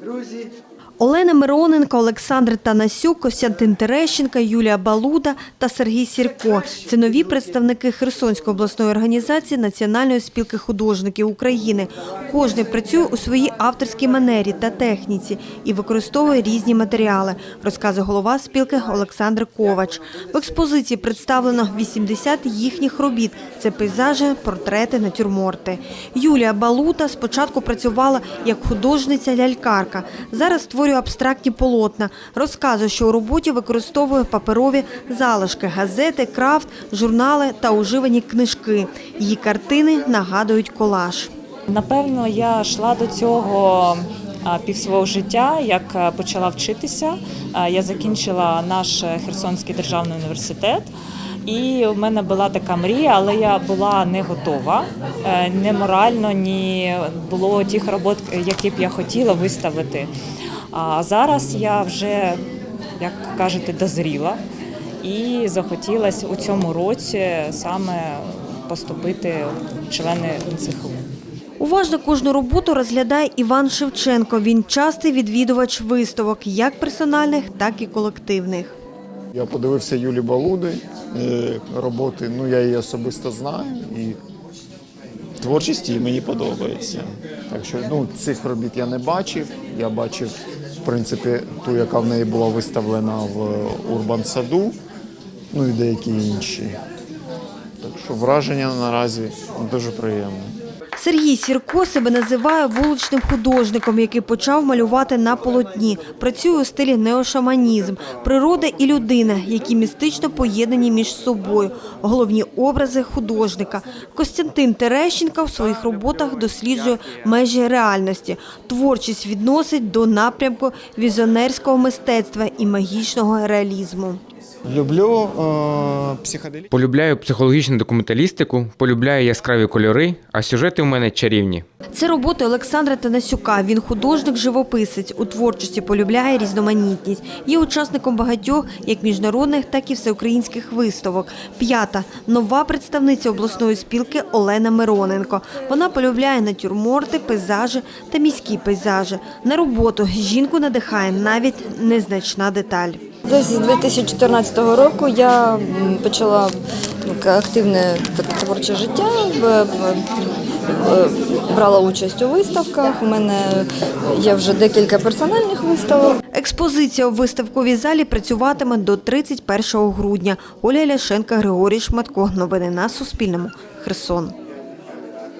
Друзі, Олена Мироненко, Олександр Танасюк, Костянтин Терещенка, Юлія Балуда та Сергій Сірко – це нові представники Херсонської обласної організації Національної спілки художників України. Кожний працює у своїй авторській манері та техніці і використовує різні матеріали, розказує голова спілки Олександр Ковач. В експозиції представлено 80 їхніх робіт – це пейзажі, портрети, натюрморти. Юлія Балута спочатку працювала як художниця-лялькарка. Зараз створює абстрактні полотна. Розказує, що у роботі використовує паперові залишки, газети, крафт, журнали та уживані книжки. Її картини нагадують колаж. Напевно, я йшла до цього пів свого життя, як почала вчитися. Я закінчила наш е, Херсонський державний університет. І в мене була така мрія, але я була не готова е, ні морально, ні було тих робот, які б я хотіла виставити. А зараз я вже, як кажете, дозріла і захотілося у цьому році саме поступити в члени НЦХУ. Уважно кожну роботу розглядає Іван Шевченко. Він частий відвідувач виставок, як персональних, так і колективних. Я подивився Юлі Балуди е, роботи. Ну я її особисто знаю і творчість її мені подобається. Так що ну цих робіт я не бачив. Я бачив, в принципі, ту, яка в неї була виставлена в Урбан Саду, ну і деякі інші. Так що враження наразі дуже приємне. Сергій Сірко себе називає вуличним художником, який почав малювати на полотні. Працює у стилі неошаманізм, природа і людина, які містично поєднані між собою. Головні образи художника. Костянтин Терещенка в своїх роботах досліджує межі реальності. Творчість відносить до напрямку візіонерського мистецтва і магічного реалізму. Люблю е, психоделі. Полюбляю психологічну документалістику, полюбляю яскраві кольори, а сюжети у мене чарівні. Це роботи Олександра Танасюка. Він художник-живописець. У творчості полюбляє різноманітність. Є учасником багатьох як міжнародних, так і всеукраїнських виставок. П'ята нова представниця обласної спілки Олена Мироненко. Вона полюбляє натюрморти, пейзажі та міські пейзажі. На роботу жінку надихає навіть незначна деталь. Десь з 2014 року я почала ну, активне творче життя, брала участь у виставках. У мене є вже декілька персональних виставок. Експозиція у виставковій залі працюватиме до 31 грудня. Оля Ляшенка, Григорій Шматко. Новини на Суспільному. Херсон.